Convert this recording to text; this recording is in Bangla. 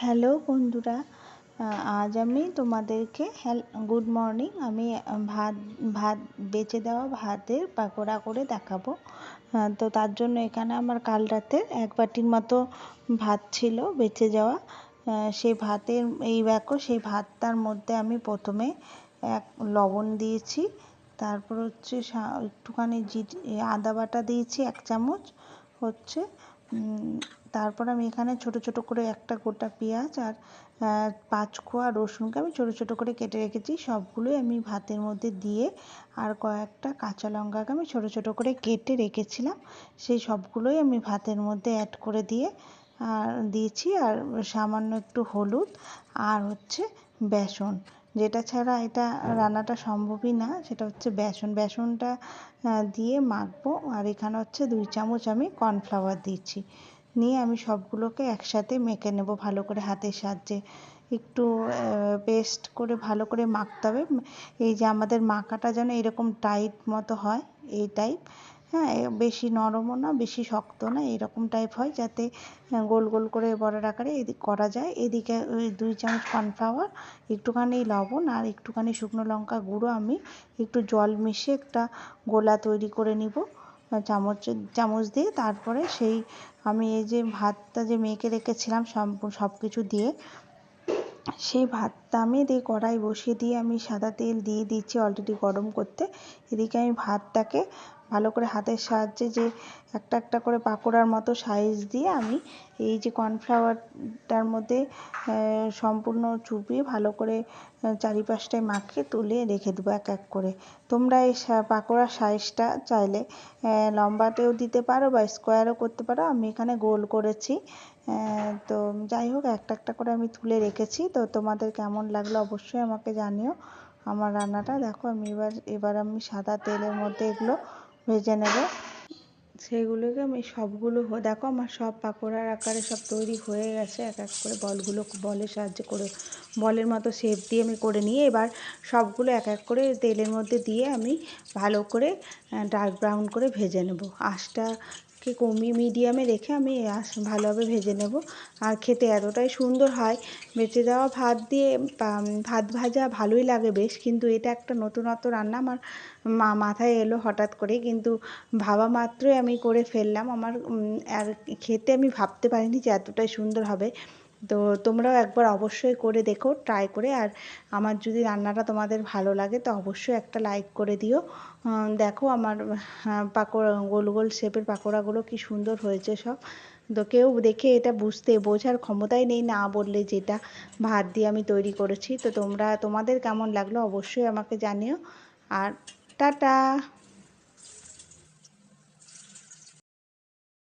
হ্যালো বন্ধুরা আজ আমি তোমাদেরকে গুড মর্নিং, আমি ভাত ভাত বেঁচে দেওয়া ভাতের পাকোড়া করে দেখাবো। তো তার জন্য এখানে আমার কাল রাতে এক বাটির মতো ভাত ছিল বেঁচে যাওয়া। সেই ভাতের, এই দেখো সেই ভাতটার মধ্যে আমি প্রথমে এক লবণ দিয়েছি, তারপর হচ্ছে একটুখানি জি আদা বাটা দিয়েছি এক চামচ, হচ্ছে তারপর আমি এখানে ছোট ছোট করে একটা গোটা পেঁয়াজ আর পাঁচ কোয়া রসুনকে আমি ছোট ছোট করে কেটে রেখেছি। সবগুলোই আমি ভাতের মধ্যে দিয়ে আর কয়েকটা কাঁচা লঙ্কাকে আমি ছোট ছোট করে কেটে রেখেছিলাম। সেই সবগুলোই আমি ভাতের মধ্যে অ্যাড করে দিয়ে আর দিয়েছি আর সামান্য একটু হলুদ আর হচ্ছে বেসন। যেটা ছাড়া এটা রান্নাটা সম্ভবই না, সেটা হচ্ছে বেসন। বেসনটা দিয়ে মাখবো আর এখানে হচ্ছে দুই চামচ আমি কর্নফ্লাওয়ার দিচ্ছি নিয়ে আমি সবগুলোকে একসাথে মেখে নেব ভালো করে হাতের সাহায্যে। একটু পেস্ট করে ভালো করে মাখতে হবে। এই যে আমাদের মাখাটা যেন এরকম টাইট মতো হয়, এই টাইপ হ্যাঁ বেশি নরমও না, বেশি শক্ত না, এরকম টাইপ হয় যাতে গোল গোল করে বড়ার আকারে এদিক করা যায়। এদিকে ওই দুই চামচ কর্নফ্লাওয়ার একটুখানি লবণ আর একটুখানি শুকনো লঙ্কা গুঁড়ো আমি একটু জল মিশিয়ে একটা গোলা তৈরি করে নিব। চামচ চামচ দিয়ে তারপরে সেই আমি এই যে ভাতটা যে মেখে রেখেছিলাম সব কিছু দিয়ে, সেই ভাতটা আমি দিয়ে কড়াই বসিয়ে দিয়ে আমি সাদা তেল দিয়ে দিচ্ছি অলরেডি গরম করতে। এদিকে আমি ভাতটাকে ভালো করে হাতের সাহায্যে যে একটা একটা করে পাকোড়ার মতো সাইজ দিয়ে আমি এই যে কর্নফ্লাওয়ারটার মধ্যে সম্পূর্ণ চুপিয়ে ভালো করে চারিপাশটায় মাখিয়ে তুলে রেখে দেবো এক এক করে। তোমরা এই পাকোড়ার সাইজটা চাইলে লম্বাতেও দিতে পারো বা স্কোয়ারও করতে পারো। আমি এখানে গোল করেছি। তো যাই হোক, একটা একটা করে আমি তুলে রেখেছি। তো তোমাদের কেমন লাগল অবশ্যই আমাকে জানিও। আমার রান্নাটা দেখো, আমি এবার এবার আমি সাদা তেলের মধ্যে এগুলো ভেজে নেব। সেগুলোকে আমি সবগুলো দেখো আমার সব পাকোড়ার আকারে সব তৈরি হয়ে গেছে। এক এক করে বলগুলো বলের সাহায্যে করে বলের মতো শেপ দিয়ে আমি করে নিয়ে এবার সবগুলো এক এক করে তেলের মধ্যে দিয়ে আমি ভালো করে ডার্ক ব্রাউন করে ভেজে নেব। আঁচটা কে কমি মিডিয়ামে রেখে আমি ভালোভাবে ভেজে নেব। আর খেতে এতটাই সুন্দর হয়, বেঁচে যাওয়া ভাত দিয়ে ভাত ভাজা ভালোই লাগে বেশ, কিন্তু এটা একটা নতুনত্ব রান্না আমার মা, মাথায় এলো হঠাৎ করে, কিন্তু ভাবা মাত্রই আমি করে ফেললাম। আমার আর খেতে আমি ভাবতে পারিনি যে এতটাই সুন্দর হবে। তো তোমরাও একবার অবশ্যই করে দেখো ট্রাই করে। আর আমার যদি রান্নাটা তোমাদের ভালো লাগে, তো অবশ্যই একটা লাইক করে দিও। দেখো আমার পাকোড়া গোল গোল শেপের পাকোড়াগুলো কি সুন্দর হয়েছে সব। তো কেউ দেখে এটা বুঝতে বোঝার ক্ষমতাই নেই না বললে যেটা ভাত দিয়ে আমি তৈরি করেছি। তো তোমরা, তোমাদের কেমন লাগল অবশ্যই আমাকে জানিও। আর টাটা!